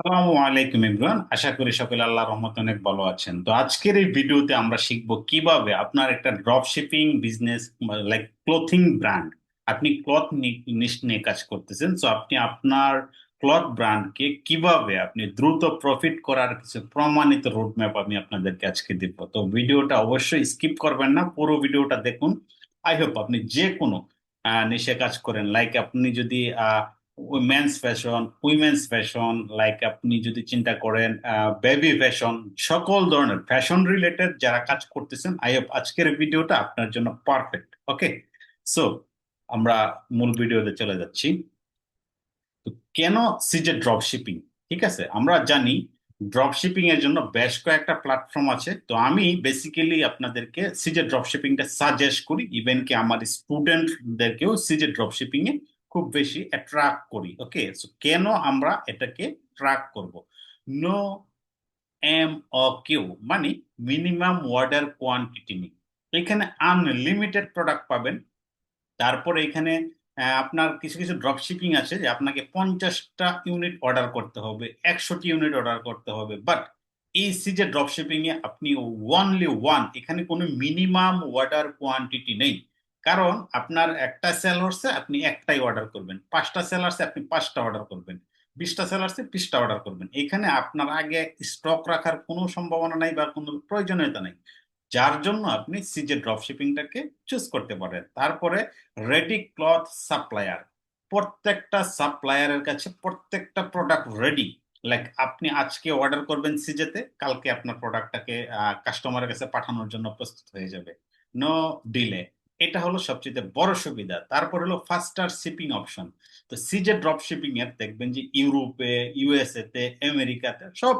আসসালামু আলাইকুম ইমরান। আশা করি সকলে আল্লাহ রহমত অনেক ভালো আছেন। তো আজকের এই ভিডিওতে আমরা শিখব কীভাবে আপনার একটা drop shipping business like clothing brand আপনি ক্লথ নিয়ে কাজ করতেছেন। তো আপনি আপনার ক্লথ ব্র্যান্ডকে কীভাবে আপনি দ্রুত প্রফিট করার কিছু প্রমাণিত রোডম্যাপ আমি আপনাদেরকে আজকে দিব। তো ভিডিওটা অবশ্যই স্কিপ করবেন না, পুরো ভিডিওটা দেখুন। আই হোপ আপনি যে কোনো নিশে কাজ করেন। লাইক আপনি যদি, আহ men's fashion women's fashion like আপনি যদি চিন্তা করেন বেবি ফ্যাশন সকল ধরনের ফ্যাশন রিলেটেড যারা কাজ করতেছেন আই আজকের ভিডিওটা আপনার জন্য পারফেক্ট ওকে সো আমরা মূল ভিডিওতে চলে যাচ্ছি। তো কেন সিজে ড্রপ শিপিং ঠিক আছে, আমরা জানি ড্রপ শিপিং এর জন্য বেশ কয়েকটা প্ল্যাটফর্ম আছে। তো আমি বেসিক্যালি আপনাদেরকে সিজে ড্রপ শিপিংটা সাজেস্ট করি ইভেন কি আমার স্টুডেন্টদেরকেও সিজে ড্রপ শিপিং এ খুব বেশি অ্যাট্রাক্ট করি ওকে কেন আমরা এটাকে ট্র্যাক করব? নো এম ও কিউ মানে মিনিমাম ওয়ার্ডার কোয়ান্টিটি নেই। এখানে আনলিমিটেড প্রোডাক্ট পাবেন। তারপরে এখানে আপনার কিছু কিছু ড্রপ শিপিং আছে যে আপনাকে পঞ্চাশটা ইউনিট অর্ডার করতে হবে, একশোটি ইউনিট অর্ডার করতে হবে। বাট এই সিজে ড্রপ আপনি ওয়ানলি ওয়ান এখানে কোনো মিনিমাম অর্ডার কোয়ান্টিটি নেই। কারণ আপনার একটা সেল হচ্ছে আপনি একটাই অর্ডার করবেন। পাঁচটা সেল আসছে আপনি পাঁচটা অর্ডার করবেন। বিশটা সেল আসছে বিশটা অর্ডার করবেন। এখানে আপনার আগে স্টক রাখার কোনো সম্ভাবনা নাই বা কোনো প্রয়োজনীয়তা নেই। যার জন্য আপনি সিজে ড্রপ শিপিংটাকে চুজ করতে পারেন। তারপরে রেডি ক্লথ সাপ্লায়ার। প্রত্যেকটা সাপ্লায়ারের কাছে প্রত্যেকটা প্রোডাক্ট রেডি। লাইক আপনি আজকে অর্ডার করবেন সিজেতে, কালকে আপনার প্রোডাক্টটাকে কাস্টমারের কাছে পাঠানোর জন্য প্রস্তুত হয়ে যাবে। No delay. এটা হলো সবচেয়ে বড় সুবিধা। তারপর হলো ফাস্টার শিপিং অপশন তো সিজে ড্রপ শিপিং এর দেখবেন যে ইউরোপে ইউএসএ তে, আমেরিকাতে সব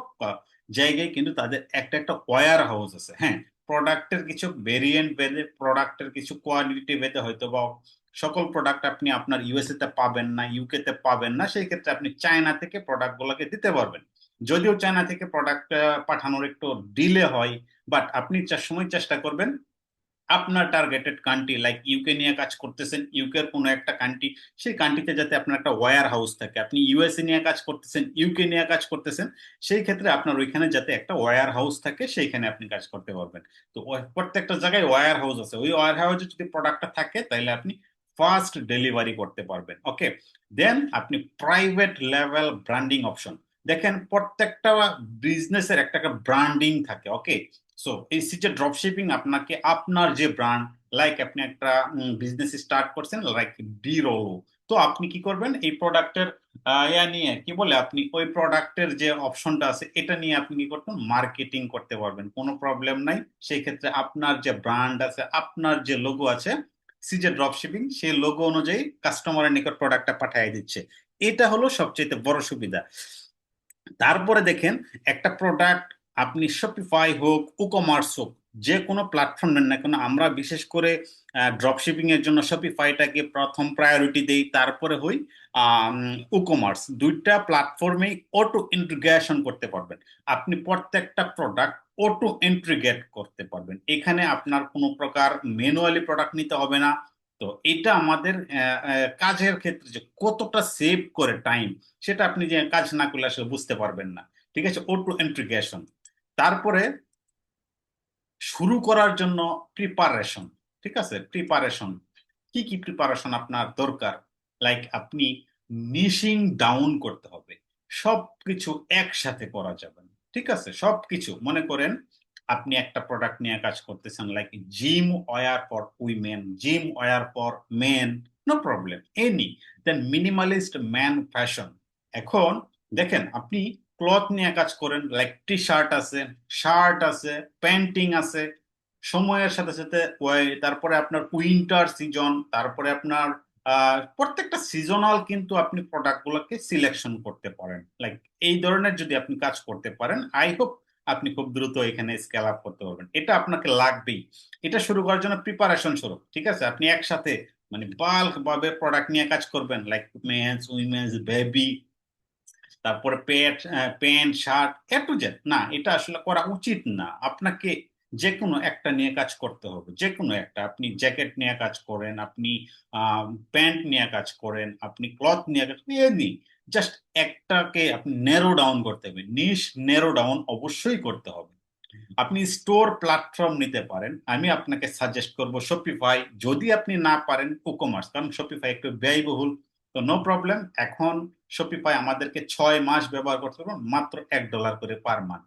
জায়গায় কিন্তু তাদের একটা একটা ওয়ার হাউস আছে। হ্যাঁ প্রোডাক্টের কিছু ভেরিয়েন্ট ভেদে প্রোডাক্টের কিছু কোয়ালিটি ভেদে হয়তো বা সকল প্রোডাক্ট আপনি আপনার ইউএসএ তে পাবেন না ইউকে তে পাবেন না, সেই ক্ষেত্রে আপনি চায়না থেকে প্রোডাক্ট গুলোকে দিতে পারবেন। যদিও চায়না থেকে প্রোডাক্ট পাঠানোর একটু ডিলে হয় বাট আপনি সময় চেষ্টা করবেন আপনার টার্গেটেড কান্ট্রি লাইক ইউকে নিয়ে কাজ করতেছেন ইউকের কোনো একটা কান্ট্রি সেই কান্ট্রিতে যাতে আপনার একটা ওয়ার হাউস থাকে। আপনি ইউএসএ নিয়ে কাজ করতেছেন ইউকে নিয়ে কাজ করতেছেন, সেই ক্ষেত্রে আপনার ওইখানে যাতে একটা ওয়ার হাউস থাকে, সেইখানে আপনি কাজ করতে পারবেন। তো প্রত্যেকটা জায়গায় ওয়ার হাউস আছে। ওই ওয়ার হাউসে যদি প্রোডাক্টটা থাকে তাহলে আপনি ফাস্ট ডেলিভারি করতে পারবেন ওকে দেন আপনি প্রাইভেট লেভেল ব্র্যান্ডিং অপশন দেখেন, প্রত্যেকটা বিজনেসের একটা ব্র্যান্ডিং থাকে ওকে সো এই সিজে ড্রপ শিপিং আপনাকে আপনার যে ব্র্যান্ড লাইক আপনি একটা বিজনেস স্টার্ট করছেন লাইক ডি রোলো তো আপনি কি করবেন? এই প্রোডাক্টের ইয়া নিয়ে কি বলে আপনি ওই প্রোডাক্টের যে অপশনটা আছে, এটা নিয়ে আপনি কি করবেন? মার্কেটিং করতে পারবেন, কোনো প্রবলেম নাই। সেই ক্ষেত্রে আপনার যে ব্র্যান্ড আছে, আপনার যে লোগো আছে সিজে ড্রপ শিপিং সেই লোগো অনুযায়ী কাস্টমারের নিকট প্রোডাক্টটা পাঠিয়ে দিচ্ছে। এটা হলো সবচেয়ে বড় সুবিধা। তারপরে দেখেন, একটা প্রোডাক্ট আপনি শপিফাই হোক ই-কমার্স হোক, যে কোনো প্ল্যাটফর্ম নেন না কেন, আমরা বিশেষ করে ড্রপ শিপিং এর জন্য শপিফাইটাকে প্রথম প্রায়োরিটি দেই, তারপরে হই ই-কমার্স দুইটা প্ল্যাটফর্মে অটো ইন্টিগ্রেশন করতে পারবেন। আপনি প্রত্যেকটা প্রোডাক্ট অটো ইন্টিগ্রেট করতে পারবেন। এখানে আপনার কোনো প্রকার ম্যানুয়ালি প্রোডাক্ট নিতে হবে না। তো এটা আমাদের কাজের ক্ষেত্রে যে কতটা সেভ করে টাইম সেটা আপনি যে কাজ না করলে আসলে বুঝতে পারবেন না। ঠিক আছে? অটো ইন্টিগ্রেশন তারপরে শুরু করার জন্য প্রিপারেশন ঠিক আছে? প্রিপারেশন কি কি প্রিপারেশন আপনার দরকার? লাইক আপনি নিশিং ডাউন করতে হবে। সবকিছু একসাথে করা যাবে না, ঠিক আছে? সবকিছু। মনে করেন আপনি একটা প্রোডাক্ট নিয়ে কাজ করতেছেন like gym wear for women gym wear for men no problem any then minimalist man fashion এখন দেখেন, আপনি ক্লথ নিয়ে কাজ করেন লাইক টি শার্ট আছে শার্ট আছে প্যান্টিং আছে, সময়ের সাথে সাথে তারপরে আপনার উইন্টার সিজন তারপরে আপনার প্রত্যেকটা সিজনাল কিন্তু আপনি প্রোডাক্ট গুলোকে সিলেকশন করতে পারেন। লাইক এই ধরনের যদি আপনি কাজ করতে পারেন আই হোপ আপনি খুব দ্রুত এখানে স্কেল আপ করতে পারবেন। এটা আপনাকে লাগবেই। এটা শুরু করার জন্য প্রিপারেশন স্বরূপ, ঠিক আছে? আপনি একসাথে মানে বাল্ক ভাবে প্রোডাক্ট নিয়ে কাজ করবেন লাইক মেন্স উইমেন্স বেবি তারপরে pant pant shirt A to Z না, এটা আসলে করা উচিত না। আপনাকে যে কোনো একটা নিয়ে কাজ করতে হবে। যে কোনো একটা। আপনি জ্যাকেট নিয়ে কাজ করেন, আপনি প্যান্ট নিয়ে কাজ করেন, আপনি ক্লথ নিয়ে কাজ এনি জাস্ট একটাকে আপনি নেরো ডাউন করতে হবে। নিশ নেরো ডাউন অবশ্যই করতে হবে। আপনি স্টোর প্ল্যাটফর্ম নিতে পারেন। আমি আপনাকে সাজেস্ট করব শপিফাই যদি আপনি না পারেন কুকমার্স কারণ শপিফাই একটু ব্যয়বহুল। তো নো প্রবলেম এখন শপিফাই আমাদেরকে ছয় মাস ব্যবহার করতে পারবেন, মাত্র এক ডলার করে পার মান্থ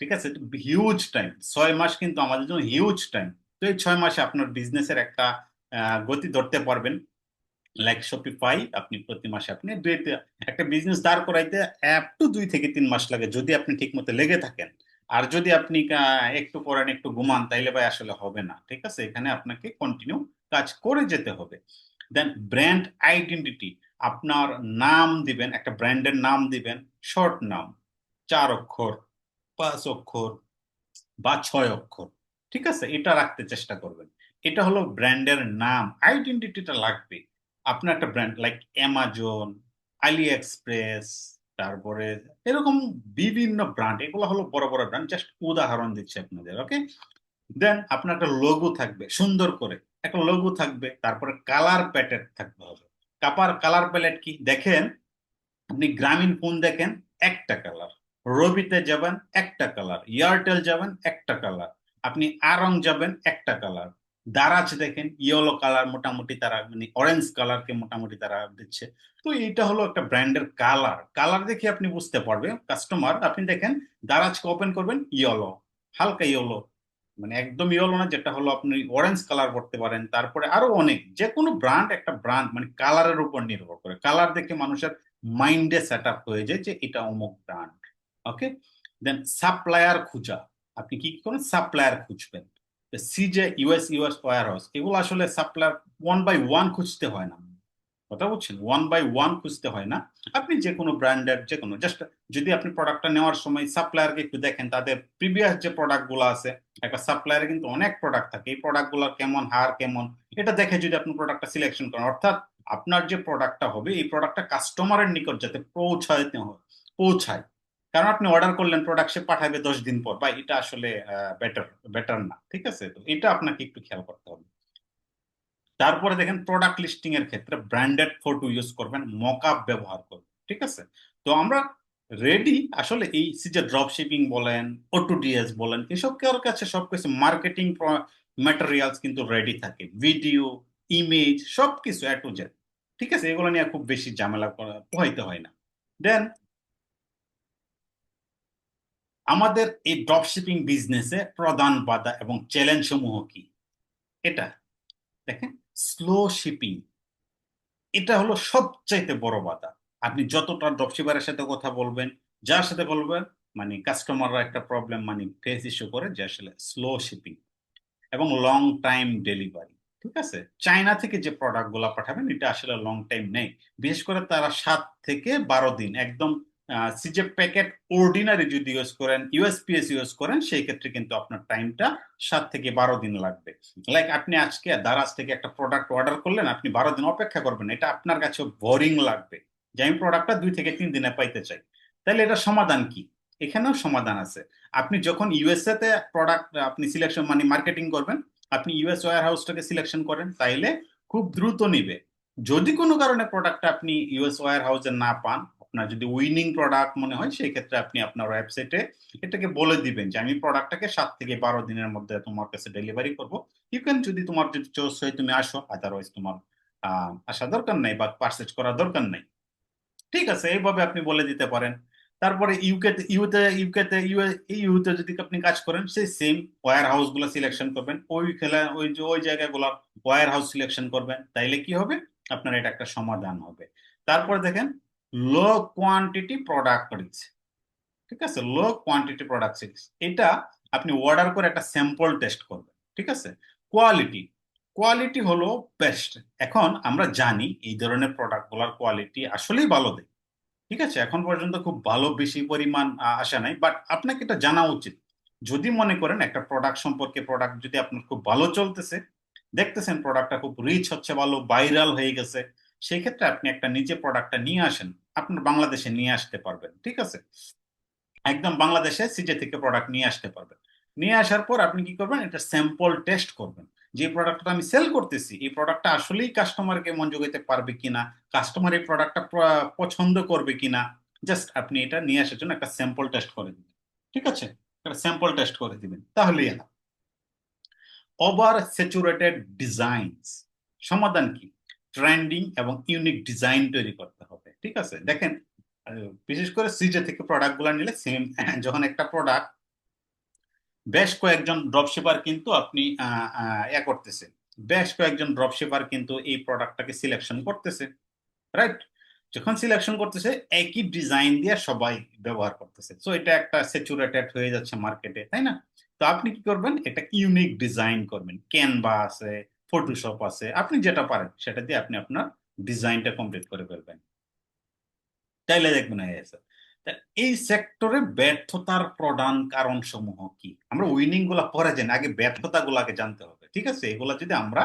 ঠিক আছে? হিউজ টাইম ছয় মাস কিন্তু আমাদের জন্য হিউজ টাইম তো এই ছয় মাসে আপনার বিজনেসের একটা গতি ধরতে পারবেন। লাইক শপিফাই আপনি প্রতি মাসে আপনি দুই একটা বিজনেস দাঁড় করাইতে অ্যাপ টু দুই থেকে তিন মাস লাগে যদি আপনি ঠিক মতো লেগে থাকেন। আর যদি আপনি একটু করেন একটু ঘুমান, তাইলে ভাই আসলে হবে না। ঠিক আছে? এখানে আপনাকে কন্টিনিউ কাজ করে যেতে হবে। দেন ব্র্যান্ড আইডেন্টিটি আপনার নাম দিবেন, একটা ব্র্যান্ডের নাম দিবেন, শর্ট নাম, চার অক্ষর, পাঁচ অক্ষর বা ছয় অক্ষর, ঠিক আছে? এটা রাখতে চেষ্টা করবেন। এটা হলো ব্র্যান্ডের নাম, আইডেন্টিটিটা লাগবে। আপনার একটা brand like Amazon AliExpress তারপরে এরকম বিভিন্ন ব্র্যান্ড, এগুলো হলো বড় বড় ব্র্যান্ড, জাস্ট উদাহরণ দিচ্ছি আপনাদের ওকে দেন আপনার একটা লোগো থাকবে, সুন্দর করে। একটা লোগো থাকবে, তারপরে কালার প্যালেট থাকতে হবে। কাপার কালার প্যালেট কি? দেখেন, আপনি গ্রামীণ ফোন দেখেন, একটা কালার রবিতে যাবেন, একটা কালার এয়ারটেল যাবেন, একটা কালার আপনি আরং যাবেন, একটা কালার দারাজ দেখেন ইয়েলো কালার মোটামুটি তারা মানে অরেঞ্জ কালারকে মোটামুটি তারা দিচ্ছে। তো এটা হলো একটা ব্র্যান্ডের কালার কালার দেখে আপনি বুঝতে পারবেন কাস্টমার আপনি দেখেন, দারাজকে ওপেন করবেন ইয়েলো হালকা ইয়েলো মানে একদম ইয়েলো না, যেটা হলো আপনি অরেঞ্জ কালার করতে পারেন। তারপরে আরও অনেক যে কোনো ব্র্যান্ড একটা ব্র্যান্ড মানে কালারের উপর নির্ভর করে। কালার দেখে মানুষের মাইন্ডে সেট আপ হয়ে যায় যে এটা অমুক ব্র্যান্ড ওকে দেন সাপ্লায়ার খুঁজা। আপনি কি করেন সাপ্লায়ার খুঁজবেন। সিজে ইউএস ইউএস ওয়ার হাউস এগুলো আসলে সাপ্লায়ার ওয়ান বাই ওয়ান খুঁজতে হয় না। কথা বলছেন ওয়ান বাই ওয়ান খুঁজতে হয় না। আপনি যে কোনো ব্র্যান্ডের যে কোনো জাস্ট যদি আপনি প্রোডাক্টটা নেওয়ার সময় সাপ্লায়ারকে একটু দেখেন, তাদের প্রিভিয়াস যে প্রোডাক্টগুলো আছে, একটা সাপ্লায়ারে কিন্তু অনেক প্রোডাক্ট থাকে। এই প্রোডাক্টগুলো কেমন, হার কেমন, এটা দেখে যদি আপনি প্রোডাক্টটা সিলেকশন করেন, অর্থাৎ আপনার যে প্রোডাক্টটা হবে, এই প্রোডাক্টটা কাস্টমারের নিকট যাতে পৌঁছাইতে হয়, পৌঁছায়। কারণ আপনি অর্ডার করলেন প্রোডাক্ট সে পাঠাবে দশ দিন পর, বা এটা আসলে বেটার বেটার না। ঠিক আছে? তো এটা আপনাকে একটু খেয়াল করতে হবে। তারপরে দেখেন প্রোডাক্ট লিস্টিং এর ক্ষেত্রে ব্র্যান্ডেড ফটো ইউজ করবেন মকআপ ব্যবহার করবেন, ঠিক আছে? তো আমরা রেডি আসলে এই যে ড্রপ শিপিং বলেন ওটুডিএস বলেন, এসব কার কাছে সবকিছু মার্কেটিং ম্যাটেরিয়ালস কিন্তু রেডি থাকে। ভিডিও ইমেজ সবকিছু এ টু জেড ঠিক আছে? এগুলো নিয়ে খুব বেশি ঝামেলা পোহাইতে হয় না। দেন আমাদের এই ড্রপ শিপিং বিজনেসে প্রধান বাধা এবং চ্যালেঞ্জ সমূহ কি? এটা, দেখেন। স্লো শিপিং এটা হলো সবচাইতে বড় বাধা। আপনি যতটা ড্রপশিপারের সাথে কথা বলবেন, যার সাথে বলবেন মানে কাস্টমাররা একটা প্রবলেম মানে ফেস ইস্যু করে, যে আসলে স্লো শিপিং এবং লং টাইম ডেলিভারি ঠিক আছে? চায়না থেকে যে প্রোডাক্টগুলা পাঠাবেন, এটা আসলে লং টাইম নেই। বিশেষ করে তারা সাত থেকে বারো দিন, একদম সিজে প্যাকেট অর্ডিনারি যদি ইউজ করেন, ইউএসপিএস ইউজ করেন, সেই ক্ষেত্রে কিন্তু আপনার টাইমটা সাত থেকে বারো দিন লাগবে। লাইক আপনি আজকে দারাজ থেকে একটা প্রোডাক্ট অর্ডার করলেন, আপনি বারো দিন অপেক্ষা করবেন, এটা আপনার কাছে বোরিং লাগবে। যে আমি প্রোডাক্টটা দুই থেকে তিন দিনে পাইতে চাই, তাহলে এটা সমাধান কি? এখানেও সমাধান আছে। আপনি যখন ইউএসএ তে প্রোডাক্ট আপনি সিলেকশন মানে মার্কেটিং করবেন, আপনি ইউএস ওয়ার হাউসটাকে সিলেকশন করেন, তাইলে খুব দ্রুত নিবে। যদি কোনো কারণে প্রোডাক্টটা আপনি ইউএস ওয়ার হাউসে না পান আপনার যদি উইনিং প্রোডাক্ট মনে হয় সেই ক্ষেত্রে আপনি আপনার ওয়েবসাইটে এটাকে বলে দিবেন যে, আমি প্রোডাক্টটাকে সাত থেকে বারো দিনের মধ্যে তোমার কাছে ডেলিভারি করব। ইউ ক্যান যদি তোমার যদি চোস হয়, তুমি আসো। আদারওয়াইজ তোমার আসা দরকার নাই বা পারচেজ করার দরকার নাই। ঠিক আছে, এইভাবে আপনি বলে দিতে পারেন। তারপরে ইউকেতে ইউতে ইউকেতে ইউতে যদি আপনি কাজ করেন, সেই সেম ওয়ার হাউসগুলো সিলেকশন করবেন। ওই খেলা, ওই যে, ওই জায়গাগুলো ওয়ার হাউস সিলেকশন করবেন। তাইলে কি হবে? আপনার এটা একটা সমাধান হবে। তারপরে দেখেন লো কোয়ান্টিটি প্রোডাক্ট দিচ্ছে ঠিক আছে? লো কোয়ান্টিটি প্রোডাক্ট সিরিজ এটা আপনি অর্ডার করে একটা স্যাম্পল টেস্ট করবেন। ঠিক আছে? কোয়ালিটি কোয়ালিটি হলো বেস্ট এখন আমরা জানি এই ধরনের প্রোডাক্টগুলোর কোয়ালিটি আসলেই ভালো দেয়। ঠিক আছে? এখন পর্যন্ত খুব ভালো বেশি পরিমাণ আসা নাই। বাট আপনাকে এটা জানা উচিত। যদি মনে করেন একটা প্রোডাক্ট সম্পর্কে প্রোডাক্ট যদি আপনার খুব ভালো চলতেছে, দেখতেছেন প্রোডাক্টটা খুব রিচ হচ্ছে, ভালো ভাইরাল হয়ে গেছে সেই ক্ষেত্রে আপনি একটা নিজে প্রোডাক্টটা নিয়ে আসেন। আপনার বাংলাদেশে নিয়ে আসতে পারবেন, ঠিক আছে? একদম বাংলাদেশে সিজে থেকে প্রোডাক্ট নিয়ে আসতে পারবেন। নিয়ে আসার পর আপনি কি করবেন? এটা স্যাম্পল টেস্ট করবেন। যে প্রোডাক্টটা আমি সেল করতেছি, এই প্রোডাক্টটা আসলেই কাস্টমারকে মন জোগাইতে পারবে কিনা কাস্টমার এই প্রোডাক্টটা পছন্দ করবে কিনা? জাস্ট আপনি এটা নিয়ে আসার জন্য একটা স্যাম্পল টেস্ট করে দিবেন, ঠিক আছে? একটা স্যাম্পল টেস্ট করে দিবেন, তাহলেই এনা ওভার স্যাচুরেটেড ডিজাইনস সমাধান কি? ট্রেন্ডিং এবং ইউনিক ডিজাইন তৈরি করতে হবে। ঠিক আছে? দেখেন বিশেষ করে সিজে থেকে প্রোডাক্টগুলা নিলে সেম যখন একটা প্রোডাক্ট বেশ কয়েকজন ড্রপশিপার কিন্তু আপনি আহ, করতেছে। বেশ কয়েকজন ড্রপশিপার কিন্তু এই প্রোডাক্টটাকে সিলেকশন করতেছে রাইট যখন সিলেকশন করতেছে একই ডিজাইন দিয়ে সবাই ব্যবহার করতেছে। তো এটা একটা স্যাচুরেটেড হয়ে যাচ্ছে মার্কেটে তাই না? তো আপনি কি করবেন? এটা ইউনিক ডিজাইন করবেন। ক্যানভা আছে ফটোশপ আছে আপনি যেটা পারেন সেটা দিয়ে আপনি আপনার ডিজাইনটা কমপ্লিট করে ফেলবেন। তাইলে দেখবেন গেছে। এই সেক্টরে ব্যর্থতার প্রধান কারণ সমূহ কি? আমরা উইনিংগুলা পরে জানি, আগে ব্যর্থতা গুলাকে জানতে হবে, ঠিক আছে? এগুলা যদি আমরা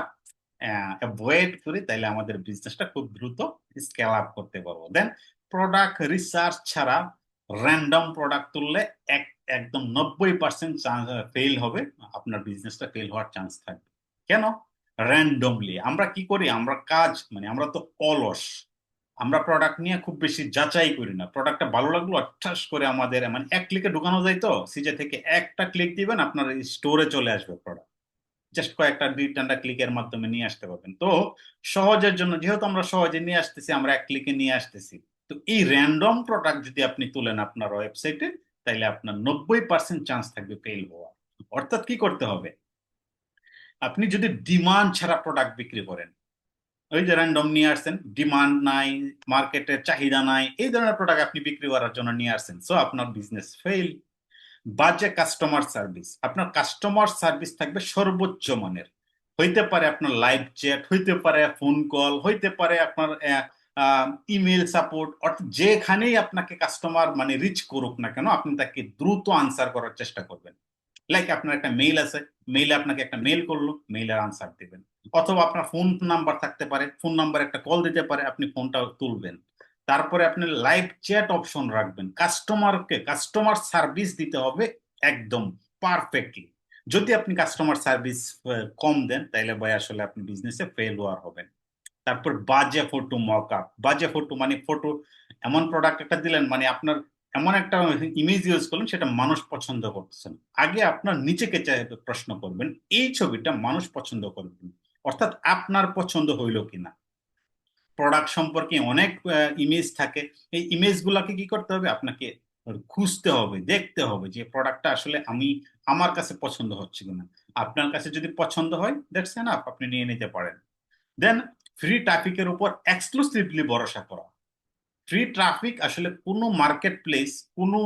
অ্যাভয়েড করি তাহলে আমাদের বিজনেসটা খুব দ্রুত স্কেল আপ করতে পারব। দেন প্রোডাক্ট রিসার্চ ছাড়া র্যান্ডম প্রোডাক্ট তুললে এক, একদম নব্বই পার্সেন্ট ফেল হবে, আপনার বিজনেসটা ফেল হওয়ার চান্স থাকবে। কেন? র্যান্ডমলি আমরা কি করি? আমরা কাজ মানে আমরা তো অলস। আমরা প্রোডাক্ট নিয়ে খুব বেশি যাচাই করি না। প্রোডাক্টটা ভালো লাগল ঠাস করে আমাদের মানে এক ক্লিকে ঢুকানো যায় তো সিজে থেকে একটা ক্লিক দিবেন, আপনার স্টোরে চলে আসবে প্রোডাক্ট জাস্ট কয়েকটা দুই তিনটা ক্লিকের মাধ্যমে নিয়ে আসতে পারবেন। তো সহজের জন্য, যেহেতু আমরা সহজে নিয়ে আসতেছি, আমরা এক ক্লিকে নিয়ে আসতেছি। তো এই র্যান্ডম প্রোডাক্ট যদি আপনি তুলেন আপনার ওয়েবসাইটে তাহলে আপনার নব্বই পার্সেন্ট চান্স থাকবে ফেল হওয়ার। অর্থাৎ কি করতে হবে? আপনি যদি ডিমান্ড ছাড়া প্রোডাক্ট বিক্রি করেন ওই যে র্যান্ডম নিয়ে আসছেন ডিমান্ড নাই মার্কেটের চাহিদা নাই, এই ধরনের প্রোডাক্ট আপনি বিক্রি করার জন্য নিয়ে আসছেন। সো আপনার বিজনেস ফেল বাজে কাস্টমার সার্ভিস আপনার কাস্টমার সার্ভিস থাকবে সর্বোচ্চ মানের। হইতে পারে আপনার লাইভ চ্যাট হইতে পারে ফোন কল হইতে পারে আপনার ইমেল সাপোর্ট অর্থাৎ যেখানেই আপনাকে কাস্টমার মানে রিচ করুক না কেন, আপনি তাকে দ্রুত আনসার করার চেষ্টা করবেন। লাইক আপনার একটা মেইল আছে মেইলে আপনাকে একটা মেইল করল মেইলের আনসার দিবেন। অথবা আপনার ফোন নাম্বার থাকতে পারে ফোন নাম্বার একটা কল দিতে পারে, আপনি ফোনটা তুলবেন। তারপরে আপনি লাইভ চ্যাট অপশন রাখবেন। কাস্টমারকে কাস্টমার সার্ভিস দিতে হবে একদম পারফেক্টলি যদি আপনি কাস্টমার সার্ভিস কম দেন তাহলে ভাই আসলে আপনি বিজনেসে ফেল হওয়ার হবেন। তারপর বাজে ফটো মক আপ বাজে ফটো মানে ফটো এমন প্রোডাক্ট একটা দিলেন মানে আপনার এমন একটা ইমেজ ইউজ করলেন, সেটা মানুষ পছন্দ করতেছেন আগে আপনার নিজেকে প্রশ্ন করবেন, এই ছবিটা মানুষ পছন্দ করবেন। অর্থাৎ আপনার পছন্দ হইল কিনা। প্রোডাক্ট সম্পর্কে অনেক ইমেজ থাকে। এই ইমেজ গুলাকে কি করতে হবে? আপনাকে খুঁজতে হবে, দেখতে হবে যে প্রোডাক্টটা আসলে আমি আমার কাছে পছন্দ হচ্ছে কিনা। আপনার কাছে যদি পছন্দ হয় দ্যাটস এনাফ আপনি নিয়ে নিতে পারেন। দেন ফ্রি ট্রাফিকের উপর এক্সক্লুসিভলি ভরসা করা। ফ্রি ট্রাফিক আসলে কোনো মার্কেট প্লেস কোনো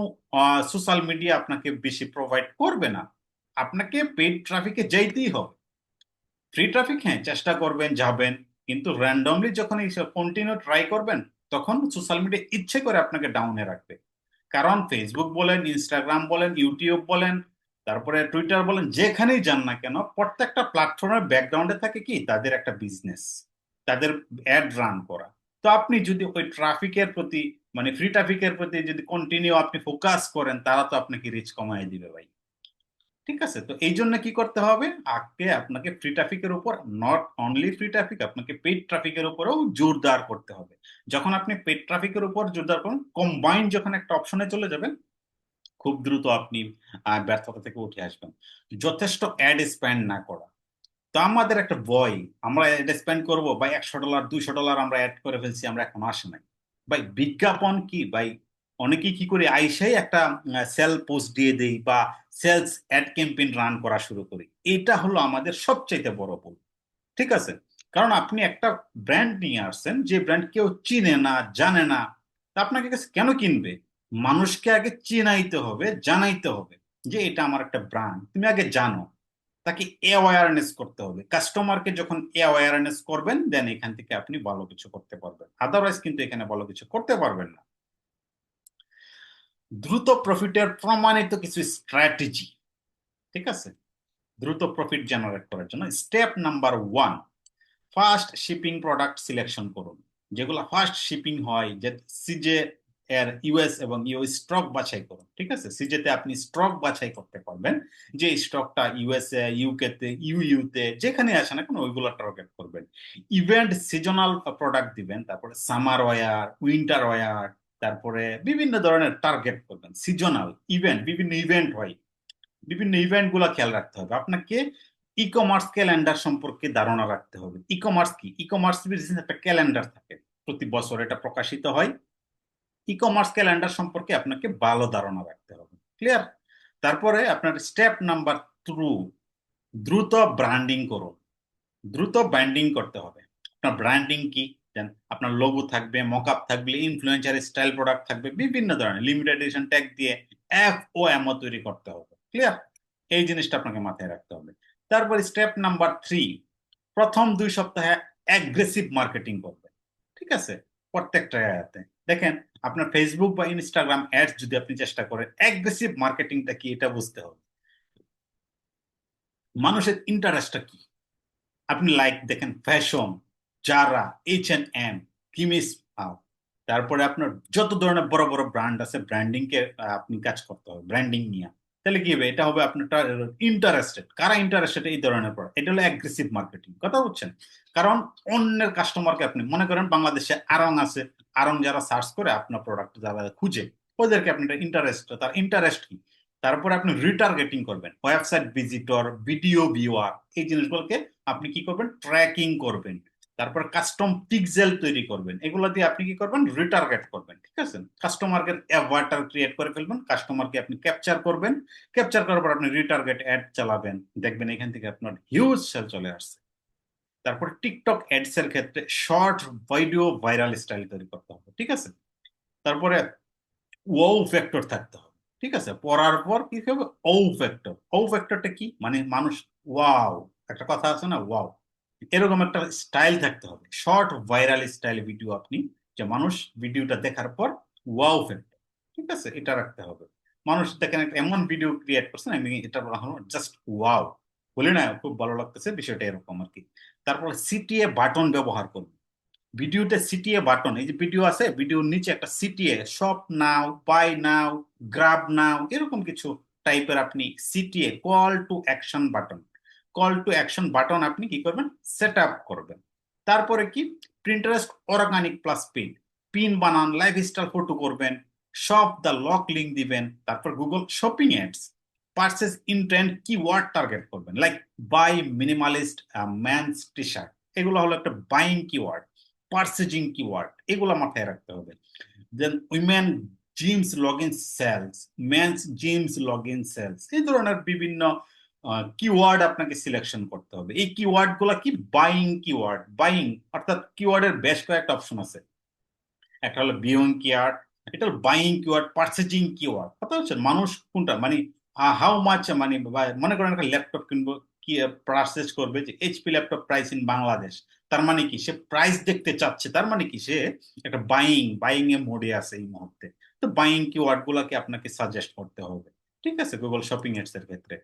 সোশ্যাল মিডিয়া আপনাকে বেশি প্রোভাইড করবে না। আপনাকে পেড ট্রাফিকে যাইতেই হবে। ফ্রি ট্রাফিক হ্যাঁ চেষ্টা করবেন, যাবেন। কিন্তু র্যান্ডমলি যখন এই কন্টিনিউ ট্রাই করবেন, তখন সোশ্যাল মিডিয়া ইচ্ছে করে আপনাকে ডাউনে রাখবে। কারণ ফেসবুক বলেন ইনস্টাগ্রাম বলেন ইউটিউব বলেন, তারপরে টুইটার বলেন, যেখানেই যান না কেন, প্রত্যেকটা প্ল্যাটফর্মের ব্যাকগ্রাউন্ডে থাকে কি, তাদের একটা বিজনেস তাদের অ্যাড রান করা। তো আপনি যদি ওই ট্রাফিকের প্রতি মানে ফ্রি ট্রাফিকের প্রতি যদি কন্টিনিউ আপনি ফোকাস করেন, তারা তো আপনাকে রিচ কমাই দিবে ভাই। ঠিক আছে? তো এই জন্য কি করতে হবে? আগে আপনাকে ফ্রি ট্রাফিকের উপর নট অনলি ফ্রি ট্রাফিক আপনাকে পেড ট্রাফিকের উপরেও জোরদার করতে হবে। যখন আপনি পেড ট্রাফিকের উপর জোরদার করুন কম্বাইন যখন একটা অপশনে চলে যাবেন, খুব দ্রুত আপনি ব্যর্থতা থেকে উঠে আসবেন। যথেষ্ট অ্যাড স্পেন্ড না করা। তো আমাদের একটা বই আমরা অ্যাড স্পেন্ড করব, বা একশো ডলার দুইশো ডলার আমরা অ্যাড করে ফেলছি, আমরা এখন আসে নাই। ভাই, বিজ্ঞাপন কি? ভাই অনেকেই কি করে আইসাই একটা সেল পোস্ট দিয়ে দেই বা সেলস অ্যাড ক্যাম্পেইন রান করা শুরু করি। এটা হলো আমাদের সবচাইতে বড় ভুল। ঠিক আছে? কারণ আপনি একটা ব্র্যান্ড নিয়ে আসছেন, যে ব্র্যান্ড কেউ চিনে না, জানে না, তা আপনাকে কাছে কেন কিনবে? মানুষকে আগে চিনাইতে হবে, জানাইতে হবে যে এটা আমার একটা ব্র্যান্ড তুমি আগে জানো। তাকে অ্যাওয়ারনেস করতে হবে। কাস্টমারকে যখন অ্যাওয়ারনেস করবেন দেন এখান থেকে আপনি ভালো কিছু করতে পারবেন। আদারওয়াইজ কিন্তু এখানে ভালো কিছু করতে পারবেন না। দ্রুত প্রফিটের প্রমাণিত কিছু স্ট্র্যাটেজি ঠিক আছে? দ্রুত প্রফিট জেনারেট করার জন্য step number one fast shipping product selection করুন। যেগুলো ফার্স্ট শিপিং হয়, যে সিজে এর ইউএস এবং ইউ স্টক বাছাই করুন, ঠিক আছে? সিজেতে আপনি স্টক বাছাই করতে পারবেন, যে স্টকটা ইউএসএ ইউকে তে ইউ তে যেখানে আসে না কেন, ওইগুলো টার্গেট করবেন। ইভেন্ট সিজনাল প্রোডাক্ট দিবেন, তারপরে সামার ওয়ার উইন্টার ওয়ার তারপরে বিভিন্ন ধরনের টার্গেট করবেন সিজনাল ইভেন্ট বিভিন্ন ইভেন্ট হয়। বিভিন্ন ইভেন্টগুলা খেয়াল রাখতে হবে। আপনাকে ই কমার্স ক্যালেন্ডার সম্পর্কে ধারণা রাখতে হবে। ই কমার্স কি? ই কমার্স একটা ক্যালেন্ডার থাকে। প্রতি বছর এটা প্রকাশিত হয়। ই কমার্স ক্যালেন্ডার সম্পর্কে আপনাকে ভালো ধারণা রাখতে হবে। ক্লিয়ার তারপরে আপনার স্টেপ নাম্বার টু দ্রুত ব্র্যান্ডিং করুন। দ্রুত ব্র্যান্ডিং করতে হবে। আপনার ব্র্যান্ডিং কি? দেন আপনার লোগো থাকবে মকআপ থাকবে ইনফ্লুয়েন্সার স্টাইল প্রোডাক্ট থাকবে, বিভিন্ন ধরনের লিমিটেড এডিশন ট্যাগ দিয়ে এফ ও এমও তৈরি করতে হবে। ক্লিয়ার এই জিনিসটা আপনাকে মাথায় রাখতে হবে। তারপর স্টেপ নাম্বার থ্রি প্রথম দুই সপ্তাহে অ্যাগ্রেসিভ মার্কেটিং করবে। ঠিক আছে? প্রত্যেকটা আয়াতে। দেখেন, আপনার ফেসবুক বা ইনস্টাগ্রাম অ্যাডস যদি আপনি চেষ্টা করেন অ্যাগ্রেসিভ মার্কেটিংটা কি এটা বুঝতে হবে। মানুষের ইন্টারেস্টটা কি? আপনি লাইক দেখেন fashion Zara H N M কিমিস তারপরে আপনার যত ধরনের বড় বড় ব্র্যান্ড আছে ব্র্যান্ডিং কে আপনি কাজ করতে হবে ব্র্যান্ডিং নিয়ে। তাহলে কি হবে? এটা হবে আপনার ইন্টারেস্টেড কারা ইন্টারেস্টেড এই ধরনের প্রোডাক্ট এটা হলো অ্যাগ্রেসিভ মার্কেটিং কথা বুঝছেন? কারণ অন্যের কাস্টমারকে আপনি, মনে করেন বাংলাদেশে আরং আছে, আরং যারা সার্চ করে আপনার প্রোডাক্ট যারা খুঁজে, ওদেরকে আপনি ইন্টারেস্ট তার ইন্টারেস্ট কি? তারপরে আপনি রিটার্গেটিং করবেন ওয়েবসাইট ভিজিটর ভিডিও ভিউয়ার এই জিনিসগুলোকে আপনি কি করবেন? ট্র্যাকিং করবেন। তারপর কাস্টম পিক্সেল তৈরি করবেন। এগুলো দিয়ে আপনি কি করবেন? রিটার্গেট করবেন, ঠিক আছে? কাস্টমারকে অ্যাভার্টার ক্রিয়েট করে ফেলবেন কাস্টমারকে আপনি ক্যাপচার করবেন। ক্যাপচার করার পর আপনি রিটার্গেট অ্যাড চালাবেন। দেখবেন এখান থেকে আপনার হিউজ সেল চলে আসছে। তারপর টিকটক অ্যাডস এর ক্ষেত্রে শর্ট ভিডিও ভাইরাল স্টাইল তৈরি করতে হবে, ঠিক আছে? তারপরে ওয়াও ফ্যাক্টর থাকতে হবে, ঠিক আছে? পড়ার পর কি হবে? ও ফ্যাক্টর ও ফ্যাক্টরটা কি? মানে মানুষ ওয়াও একটা কথা আছে না ওয়াও এরকম একটা স্টাইল থাকতে হবে। শর্ট ভাইরাল স্টাইল ভিডিও আপনি যে মানুষ ভিডিওটা দেখার পর ওয়াও ফ্যাক্টর ঠিক আছে? এটা রাখতে হবে। মানুষ দেখেন একটা এমন ভিডিও ক্রিয়েট করছেন, আমি এটা জাস্ট ওয়াও বলি না, খুব ভালো লাগতেছে, বিষয়টা এরকম আর কি। তারপর সিটিএ বাটন ব্যবহার করুন। ভিডিওতে সিটিএ বাটন এই যে ভিডিও আছে ভিডিওর নিচে একটা CTA shop now buy now grab now এরকম কিছু টাইপের আপনি CTA call to action button call to action button আপনি কি করবেন? সেট আপ করবেন। তারপরে কি? Pinterest organic plus pin pin বানান লাইফস্টাইল ফটো করবেন সব দ্য লক লিঙ্ক দিবেন, তারপর Google shopping ads purchase intent keyword target করবেন like buy minimalist man's T shirt এগুলো হলো একটা বাইং কি কিওয়ার্ড পার্সেজিং কিওয়ার্ড এগুলো মাথায় রাখতে হবে। Then women gyms log in sales man's gyms log in sales এই ধরনের বিভিন্ন কিওয়ার্ড আপনাকে সিলেকশন করতে হবে। এই কিওয়ার্ডগুলা কি? বাইং কিওয়ার্ড বাইং অর্থাৎ কিওয়ার্ডের বেশ কয়েকটা অপশন আছে। একটা হলো বিউং কিওয়ার্ড এটা হলো বাইং কিওয়ার্ড পার্সেজিং কিওয়ার্ড কথা হচ্ছে, মানুষ কোনটা? মানে হাউ মাচ মানে মনে করেন একটা ল্যাপটপ কিনবো, কি পারচেজ করবে যে HP laptop price in Bangladesh তার মানে কি? সে প্রাইস দেখতে চাচ্ছে, তার মানে কি? সে একটা বাইং বাইং এ মোডে আছে এই মুহূর্তে। তো বাইং কিওয়ার্ড গুলাকে আপনাকে সাজেস্ট করতে হবে। ঠিক আছে গুগল শপিং এর ক্ষেত্রে।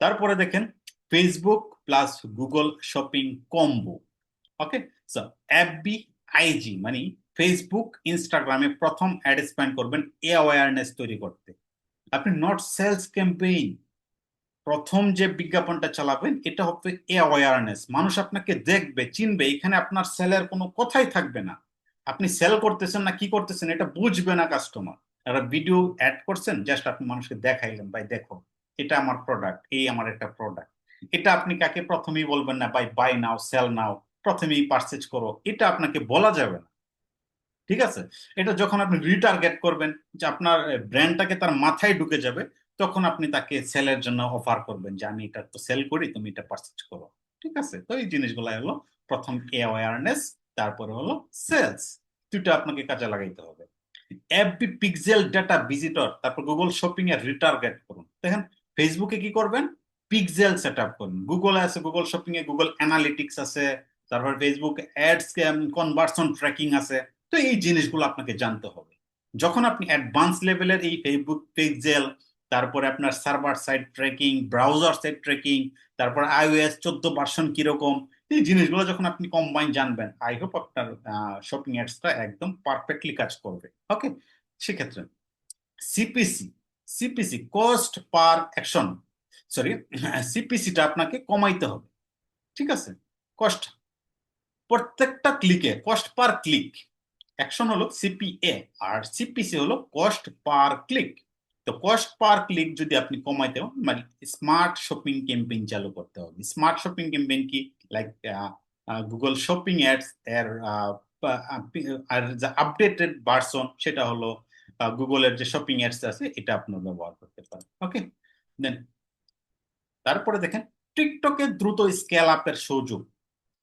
তারপরে দেখেন Facebook plus Google shopping combo okay so B IG মানে ফেসবুক ইনস্টাগ্রামে প্রথম অ্যাড স্পেন্ড করবেন এ অ্যাওয়ারনেস তৈরি করতে। আপনি নট সেলস ক্যাম্পেইন প্রথম যে বিজ্ঞাপনটা চালাবেন, এটা হবে এ অ্যাওয়ারনেস মানুষ আপনাকে দেখবে, চিনবে, এখানে আপনার সেলের কোনো কথাই থাকবে না। আপনি সেল করতেছেন না, কি করতেছেন, এটা বুঝবে না কাস্টমার একটা ভিডিও অ্যাড করছেন জাস্ট আপনি মানুষকে দেখাইলেন, ভাই দেখো। এটা আমার প্রোডাক্ট এই আমার একটা প্রোডাক্ট এটা আপনি কাকে প্রথমেই বলবেন না buy buy now sell now প্রথমেই পারচেজ করো। এটা আপনাকে বলা যাবে না। ঠিক আছে? এটা যখন আপনি রিটার্গেট করবেন, যে আপনার ব্র্যান্ডটাকে তার মাথায় ঢুকে যাবে, তখন আপনি তাকে সেলের জন্য অফার করবেন যে, আমি এটা তো সেল করি, তুমি এটা পারচেজ করো। ঠিক আছে? তো এই জিনিসগুলো হলো প্রথম অ্যাওয়ারনেস তারপরে হলো সেলস দুটো আপনাকে কাজে লাগাইতে হবে। এফবি পিক্সেল ডাটা ভিজিটর তারপর গুগল শপিং এর রিটার্গেট করুন। দেখেন ফেসবুকে কি করবেন? পিক্সেল সেট আপ করুন গুগল আছে গুগল শপিং এ গুগল অ্যানালিটিক্স আছে, তারপর ফেসবুক অ্যাডস কনভার্সন ট্র্যাকিং আছে। তো এই জিনিসগুলো আপনাকে জানতে হবে। যখন আপনি অ্যাডভান্স লেভেলের এই ফেসবুক পিক্সেল তারপরে আপনার server side tracking browser side tracking তারপর আইওএস চোদ্দ ভার্সন কীরকম, এই জিনিসগুলো যখন আপনি কম্বাইন জানবেন আই হোপ আপনার শপিং অ্যাডসটা একদম পারফেক্টলি কাজ করবে। ওকে সেক্ষেত্রে CPC CPC cost per action sorry সিপিসিটা আপনাকে কমাইতে হবে। ঠিক আছে? কস্ট প্রত্যেকটা ক্লিকে কস্ট পার ক্লিক অ্যাকশন হলো সিপিএ আর সিপিসি হলো কস্ট পার ক্লিক তো কস্ট পার ক্লিক যদি আপনি কমাইতে মানে স্মার্ট শপিং ক্যাম্পেইন চালু করতে হবে। স্মার্ট শপিং ক্যাম্পেইন কি? লাইক গুগল শপিং অ্যাডস এর আর আপডেটেড ভার্সন সেটা হলো গুগলের যে শপিং অ্যাডস আছে, এটা আপনার ব্যবহার করতে পারেন ওকে দেন তারপরে দেখেন, টিকটকে দ্রুত স্কেল আপের সুযোগ,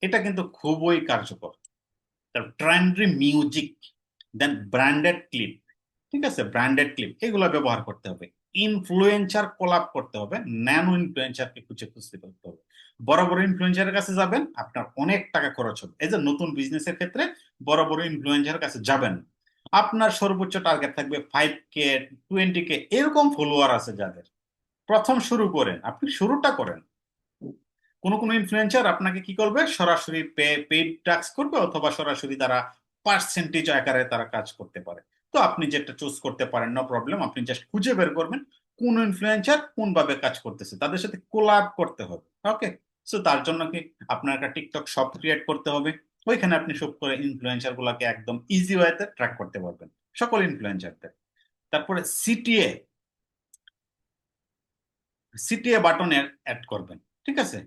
এটা কিন্তু খুবই কার্যকর। Trendy music then branded clip ঠিক আছে? ব্র্যান্ডেড ক্লিপ এগুলো ব্যবহার করতে হবে। ইনফ্লুয়েন্সার কোলাপ করতে হবে ন্যানো ইনফ্লুয়েন্সারকে খুঁজে খুঁজতে করতে হবে। বড় বড় ইনফ্লুয়েন্সারের কাছে যাবেন, আপনার অনেক টাকা খরচ হবে। এই যে নতুন বিজনেসের ক্ষেত্রে বড় বড় ইনফ্লুয়েন্সারের কাছে যাবেন। আপনার সর্বোচ্চ টার্গেট থাকবে ফাইভ কে টোয়েন্টি কে এরকম ফলোয়ার আছে যাদের। প্রথম শুরু করেন, আপনি শুরুটা করেন। কোন কোন ইনফ্লুয়েন্সার আপনাকে কি করবে? সরাসরি পে পেইড টাক্স করবে অথবা সরাসরি তারা পার্সেন্টেজ আকারে তারা কাজ করতে পারে। তো আপনি যেটা চুজ করতে পারেন নো প্রবলেম আপনি জাস্ট খুঁজে বের করবেন কোন ইনফ্লুয়েন্সার কোন ভাবে কাজ করতেছে। তাদের সাথে কোলাব করতে হবে ওকে সো তার জন্য কি আপনার একটা টিকটক শপ ক্রিয়েট করতে হবে ওইখানে আপনি সব করে ইনফ্লুয়েন্সার গুলাকে একদম ইজি ওয়েতে ট্র্যাক করতে পারবেন। সকল ইনফ্লুয়েন্সারদের তারপরে সিটিএ সিটিএ বাটন অ্যাড করবেন, ঠিক আছে?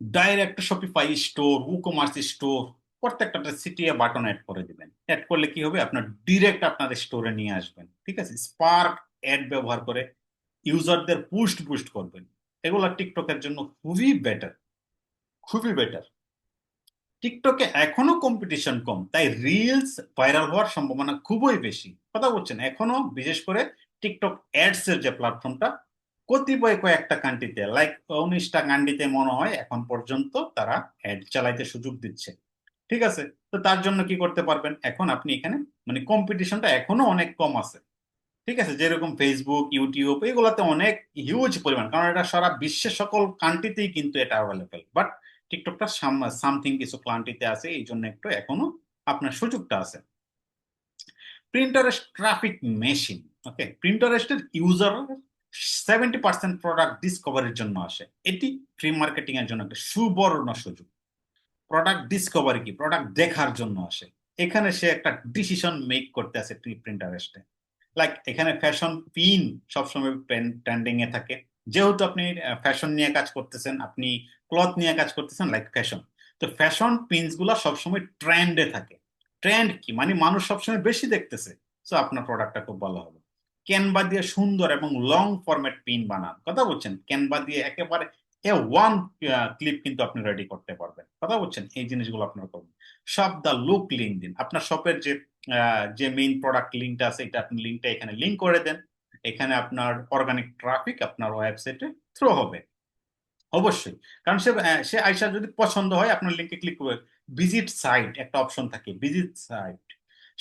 Direct Shopify store WooCommerce store প্রত্যেকটা সিটিএ বাটন অ্যাড করে দিবেন। অ্যাড করলে কি হবে? আপনার ডিরেক্ট আপনার স্টোরে নিয়ে আসবেন, ঠিক আছে? স্পার্ক অ্যাড ব্যবহার করে ইউজারদের পুস্ট বুস্ট করবেন। এগুলো টিকটকের জন্য খুবই বেটার খুবই বেটার টিকটকে এখনও কম্পিটিশন কম, তাই রিলস ভাইরাল হওয়ার সম্ভাবনা খুবই বেশি। কথা বলছেন, এখনও বিশেষ করে টিকটক অ্যাডস এর যে প্ল্যাটফর্মটা কতিপয় কয়েকটা কান্ট্রিতে লাইক উনিশটা কান্ট্রিতে মনে হয় এখন পর্যন্ত তারা অ্যাড চালাইতে সুযোগ দিচ্ছে। ঠিক আছে? তো তার জন্য কি করতে পারবেন? এখন আপনি এখানে মানে কম্পিটিশনটা এখনও অনেক কম আছে। ঠিক আছে? যেরকম ফেসবুক ইউটিউব এগুলাতে অনেক হিউজ পরিমাণ, কারণ এটা সারা বিশ্বের সকল কান্ট্রিতেই কিন্তু এটা অ্যাভেলেবেল বাট টিকটকটা সামথিং কিছু কান্ট্রিতে আছে, এই জন্য একটু এখনও আপনার সুযোগটা আছে। প্রিন্টারেস্ট ট্রাফিক মেশিন ওকে প্রিন্টারেস্টের ইউজার সেভেন্টি পার্সেন্ট প্রোডাক্ট ডিসকভারির জন্য আসে। এটি ফ্রি মার্কেটিং এর জন্য একটা সুবর্ণ সুযোগ। প্রোডাক্ট ডিসকভারি কি? প্রোডাক্ট দেখার জন্য আসে। এখানে সে একটা ডিসিশন মেক করতে আছে প্রিন্টারেস্টে লাইক এখানে ফ্যাশন পিন সবসময় ট্রেন্ডিং এ থাকে। যেহেতু আপনি ফ্যাশন নিয়ে কাজ করতেছেন, আপনি ক্লথ নিয়ে কাজ করতেছেন লাইক ফ্যাশন তো ফ্যাশন পিনসগুলা সবসময় ট্রেন্ডে থাকে। ট্রেন্ড কি? মানে মানুষ সবসময় বেশি দেখতেছে। সো আপনার প্রোডাক্টটা খুব ভালো হবে। ক্যানভা দিয়ে সুন্দর এবং লং ফরম্যাট পিন বানান। কথা বলছেন? ক্যানভা দিয়ে একেবারে এ ওয়ান ক্লিপ কিন্তু আপনি রেডি করতে পারবেন। কথা বলছেন? এই জিনিসগুলো আপনার করবেন সব দা লুক লিঙ্ক দিন। আপনার শপের যে যে মেইন প্রোডাক্ট লিঙ্কটা আছে, এটা আপনি লিঙ্কটা এখানে লিঙ্ক করে দেন। এখানে আপনার অর্গানিক ট্রাফিক আপনার ওয়েবসাইটে থ্রো হবে। অবশ্যই। কারণ সে সে আইসা যদি পছন্দ হয়, আপনার লিঙ্কে ক্লিক করবে। ভিজিট সাইট একটা অপশন থাকে ভিজিট সাইট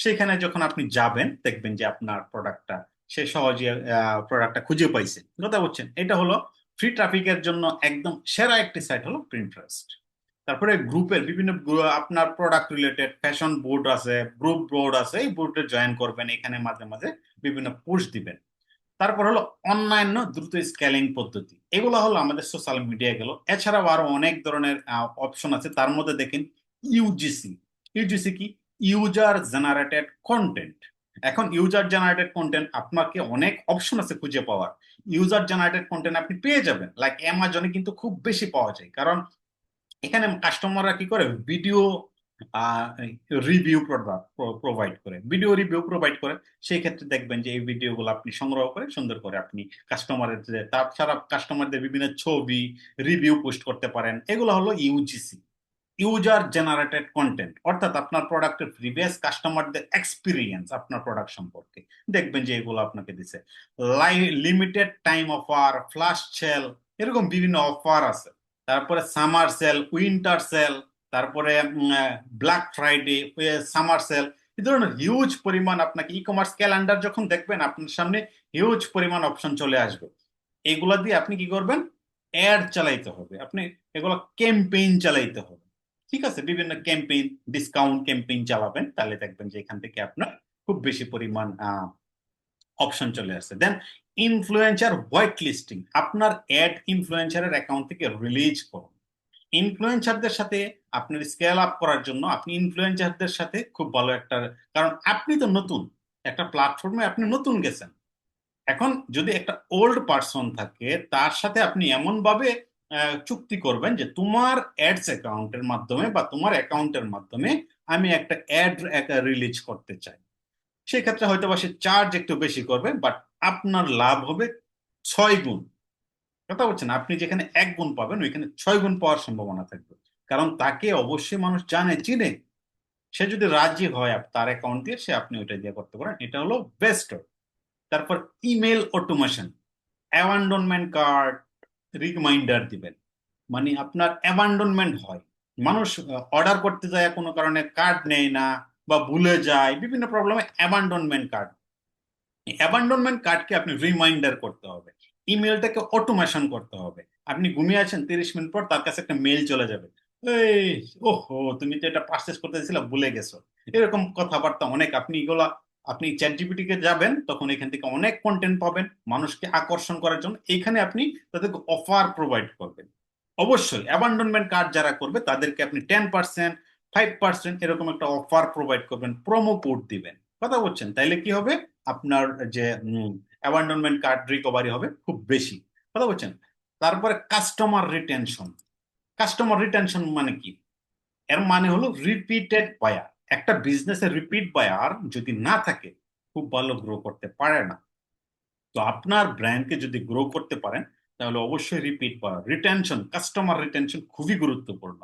সেখানে যখন আপনি যাবেন, দেখবেন যে আপনার প্রোডাক্টটা সে সহজে প্রোডাক্টটা খুঁজে পাইছে। কথা বলছেন? এটা হলো ফ্রি ট্রাফিকের জন্য একদম সেরা একটি সাইট হলো প্রিন্টারেস্ট তারপরে গ্রুপের বিভিন্ন আপনার প্রোডাক্ট রিলেটেড ফ্যাশন বোর্ড আছে গ্রুপ বোর্ড আছে, এই বোর্ডে জয়েন করবেন। এখানে মাঝে মাঝে বিভিন্ন পোস্ট দিবেন। তারপর হলো অন্যান্য দ্রুত স্কেলিং পদ্ধতি। এগুলো হলো আমাদের সোশ্যাল মিডিয়া গেল। এছাড়াও আরও অনেক ধরনের অপশন আছে। তার মধ্যে দেখেন ইউজিসি ইউজিসি কি? ইউজার জেনারেটেড কন্টেন্ট এখন ইউজার জেনারেটেড কন্টেন্ট আপনাকে অনেক অপশন আছে খুঁজে পাওয়ার। ইউজার জেনারেটেড কন্টেন্ট আপনি পেয়ে যাবেন। লাইক অ্যামাজনে কিন্তু খুব বেশি পাওয়া যায়। কারণ এখানে কাস্টমাররা কি করে? ভিডিও রিভিউ প্রোভাইড করে। ভিডিও রিভিউ প্রোভাইড করে সেই ক্ষেত্রে দেখবেন যে এই ভিডিওগুলো আপনি সংগ্রহ করে, সুন্দর করে আপনি কাস্টমারের তাছাড়া কাস্টমারদের বিভিন্ন ছবি রিভিউ পোস্ট করতে পারেন। এগুলো হলো ইউজিসি ইউজার জেনারেটেড কন্টেন্ট অর্থাৎ আপনার প্রোডাক্টের প্রিভিয়াস কাস্টমারদের এক্সপিরিয়েন্স আপনার প্রোডাক্ট সম্পর্কে। দেখবেন যে এগুলো আপনাকে দিছে। Limited time offer flash sale এরকম বিভিন্ন অফার আছে। তারপরে সামার সেল উইন্টার সেল তারপরে ব্ল্যাক ফ্রাইডে সামার সেল এই ধরনের হিউজ পরিমাণ আপনাকে ই কমার্স ক্যালেন্ডার যখন দেখবেন, আপনার সামনে হিউজ পরিমাণ অপশন চলে আসবে। এগুলা দিয়ে আপনি কি করবেন? অ্যাড চালাইতে হবে। আপনি এগুলো ক্যাম্পেইন চালাইতে হবে। ঠিক আছে? বিভিন্ন ক্যাম্পেইন ডিসকাউন্ট ক্যাম্পেইন চালাবেন, তাহলে দেখবেন যে এখান থেকে আপনার খুব বেশি পরিমাণ অপশন চলে আসছে। দেন ইনফ্লুয়েন্সার হোয়াইট লিস্টিং আপনার অ্যাড ইনফ্লুয়েন্সারের অ্যাকাউন্ট থেকে রিলিজ করুন ইনফ্লুয়েন্সারদের সাথে আপনার স্কেল আপ করার জন্য আপনি ইনফ্লুয়েন্সারদের সাথে খুব ভালো একটা কারণ আপনি তো নতুন। একটা প্ল্যাটফর্মে আপনি নতুন গেছেন। এখন যদি একটা ওল্ড পার্সন থাকে তার সাথে আপনি এমন ভাবে আহ, চুক্তি করবেন যে তোমার অ্যাডস অ্যাকাউন্টের মাধ্যমে বা তোমার অ্যাকাউন্টের মাধ্যমে আমি একটা অ্যাড রিলিজ করতে চাই। সেক্ষেত্রে হয়তো বা সে চার্জ একটু বেশি করবে বাট আপনার লাভ হবে ছয় গুণ। কথা বলছেন আপনি যেখানে এক গুণ পাবেন, ওইখানে ছয় গুণ পাওয়ার সম্ভাবনা থাকবে। কারণ তাকে অবশ্যই মানুষ জানে, চিনে। সে যদি রাজি হয় তার অ্যাকাউন্ট দিয়ে সে আপনি ওইটা দিয়ে করতে পারেন। এটা হলো বেস্ট তারপর email automation abandonment cart reminder দিবেন। মানে আপনার অ্যাবান্ডনমেন্ট হয়। মানুষ অর্ডার করতে যায় কোনো কারণে কার্ড নেয় না বা ভুলে যায়। বিভিন্ন প্রবলেমে অ্যাবান্ডনমেন্ট কার্ড অ্যাবান্ডনমেন্ট কার্ডকে আপনি রিমাইন্ডার করতে হবে। ইমেলটাকে অটোমেশন করতে হবে। আপনি ঘুমিয়ে আছেন তিরিশ মিনিট পর তার কাছে একটা মেল চলে যাবে। এই, ওহো, তুমি তো এটা পারচেস করতে দিয়েছিলে, ভুলে গেছো। এরকম কথাবার্তা অনেক। আপনি এগুলা, আপনি চ্যাট জিপিটি কে যাবেন, তখন এখান থেকে অনেক কন্টেন্ট পাবেন, মানুষকে আকর্ষণ করার জন্য। এখানে আপনি তাদেরকে অফার প্রোভাইড করবেন। অবশ্যই অ্যাবান্ডনমেন্ট কার্ড যারা করবে, তাদেরকে আপনি টেন পার্সেন্ট ফাইভ পার্সেন্ট এরকম একটা অফার প্রোভাইড করবেন প্রোমো কোড দিবেন। কথা বলছেন? তাইলে কি হবে? আপনার যে অ্যাবান্ডনমেন্ট কার্ড রিকভারি হবে, খুব বেশি। কথা বলছেন? তারপরে কাস্টমার রিটেনশন কাস্টমার রিটেনশন মানে কি? এর মানে হলো রিপিটেড বায়ার একটা বিজনেসের রিপিট বায়ার যদি না থাকে, খুব ভালো গ্রো করতে পারে না। তো আপনার ব্র্যান্ডকে যদি গ্রো করতে পারেন, তাহলে অবশ্যই repeat buyer retention customer retention খুবই গুরুত্বপূর্ণ।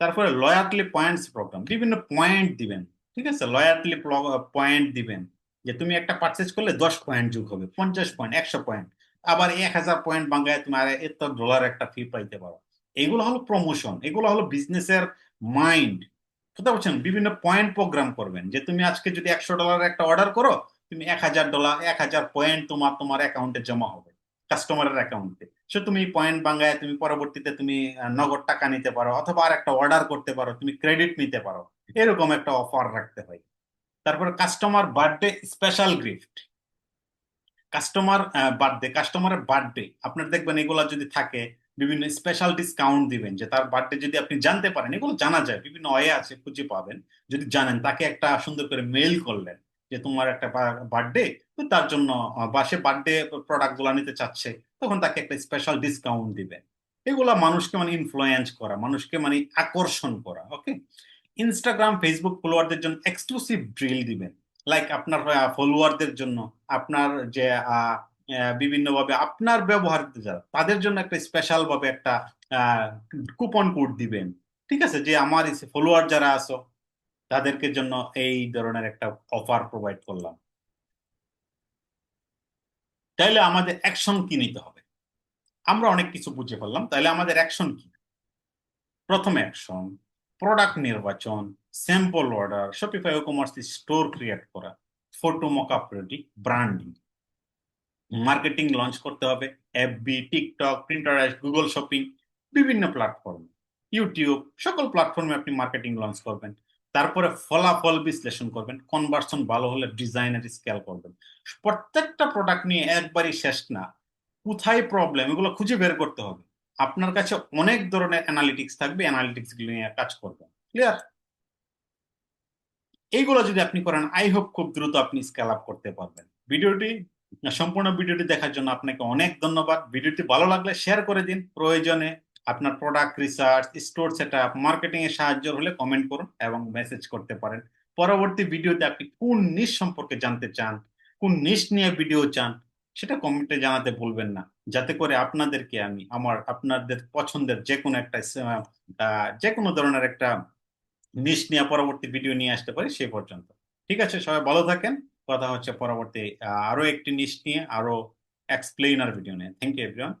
তারপরে লয়ারলি পয়েন্টস প্রোগ্রাম বিভিন্ন পয়েন্ট দিবেন, ঠিক আছে? লয়ারলি পয়েন্ট দিবেন। যে তুমি একটা পারচেজ করলে দশ পয়েন্ট যোগ হবে, পঞ্চাশ পয়েন্ট একশো পয়েন্ট আবার এক হাজার পয়েন্ট বাঙ্গায় তুমি আর এত ডলার একটা ফি পাইতে পারো। এগুলো হলো প্রমোশন এগুলো হলো বিজনেসের মাইন্ড বুঝতে পারছেন? বিভিন্ন পয়েন্ট প্রোগ্রাম করবেন, যে তুমি আজকে যদি একশো ডলার একটা অর্ডার করো, তুমি এক হাজার ডলার এক হাজার পয়েন্ট তোমার তোমার অ্যাকাউন্টে জমা হবে কাস্টমারের অ্যাকাউন্টে সে তুমি পয়েন্ট বাঙ্গায় তুমি পরবর্তীতে তুমি নগদ টাকা নিতে পারো, অথবা আর একটা অর্ডার করতে পারো, তুমি ক্রেডিট নিতে পারো। এরকম একটা অফার রাখতে হয়। তারপরে customer birthday special gift customer birthday কাস্টমারের বার্থডে আপনার দেখবেন এগুলা যদি থাকে, বিভিন্ন স্পেশাল ডিসকাউন্ট দিবেন যে তার বার্থডে যদি আপনি জানতে পারেন, এগুলো জানা যায়। বিভিন্ন ওয়ে আছে, খুঁজে পাবেন। যদি জানেন, তাকে একটা সুন্দর করে মেইল করলেন যে তোমার একটা বার্থডে তো তার জন্য বা সে বার্থডে প্রোডাক্টগুলা নিতে চাচ্ছে, তখন তাকে একটা স্পেশাল ডিসকাউন্ট দিবেন। এগুলা মানুষকে মানে ইনফ্লুয়েন্স করা, মানুষকে মানে আকর্ষণ করা ওকে ইনস্টাগ্রাম ফেসবুক ফলোয়ারদের জন্য এক্সক্লুসিভ ড্রিল দিবেন। লাইক আপনার ফলোয়ারদের জন্য, আপনার যে বিভিন্নভাবে আপনার ব্যবহার তাদের জন্য একটা স্পেশাল ভাবে একটা কুপন কোড দিবেন। ঠিক আছে? যে আমার ফলোয়ার যারা আছো, তাদেরকে জন্য এই ধরনের একটা অফার প্রোভাইড করলাম। তাইলে আমাদের অ্যাকশন কি নিতে হবে? আমরা অনেক কিছু বুঝে ফেললাম তাহলে আমাদের অ্যাকশন কি? প্রথম অ্যাকশন প্রোডাক্ট নির্বাচন sample order Shopify commerce store create করা photo mockup ready branding marketing launch করতে হবে FB TikTok Pinterest Google shopping বিভিন্ন প্ল্যাটফর্ম ইউটিউব সকল প্ল্যাটফর্মে আপনি মার্কেটিং লঞ্চ করবেন। তারপরে ফলাফল বিশ্লেষণ করবেন কনভার্সন ভালো হলে ডিজাইনের স্কেল করবেন। প্রত্যেকটা প্রোডাক্ট নিয়ে একবারই শেষ না। কোথায় প্রবলেম এগুলো খুঁজে বের করতে হবে। আপনার কাছে অনেক ধরনের অ্যানালিটিক্স থাকবে অ্যানালিটিক্সগুলো নিয়ে কাজ করবেন ক্লিয়ার এইগুলো যদি আপনি করেন আই হোপ খুব দ্রুত আপনি স্কেল আপ করতে পারবেন। ভিডিওটি সম্পূর্ণ ভিডিওটি দেখার জন্য আপনাকে অনেক ধন্যবাদ। ভিডিওটি ভালো লাগলে শেয়ার করে দিন। প্রয়োজনে আপনার product research store set up marketing এর সাহায্য হলে কমেন্ট করুন এবং মেসেজ করতে পারেন। পরবর্তী ভিডিওতে আপনি কোন নিশ সম্পর্কে জানতে চান, কোন নিশ নিয়ে ভিডিও চান সেটা কমেন্টে জানাতে ভুলবেন না। যাতে করে আপনাদেরকে আমি, আমার, আপনাদের পছন্দের যে কোনো একটা যে কোনো ধরনের একটা নিশ নিয়ে পরবর্তী ভিডিও নিয়ে আসতে পারি সে পর্যন্ত। ঠিক আছে? সবাই ভালো থাকেন। কথা হচ্ছে পরবর্তী আরও একটি নিশ নিয়ে, আরও এক্সপ্লেইনার ভিডিও নিয়ে। Thank you everyone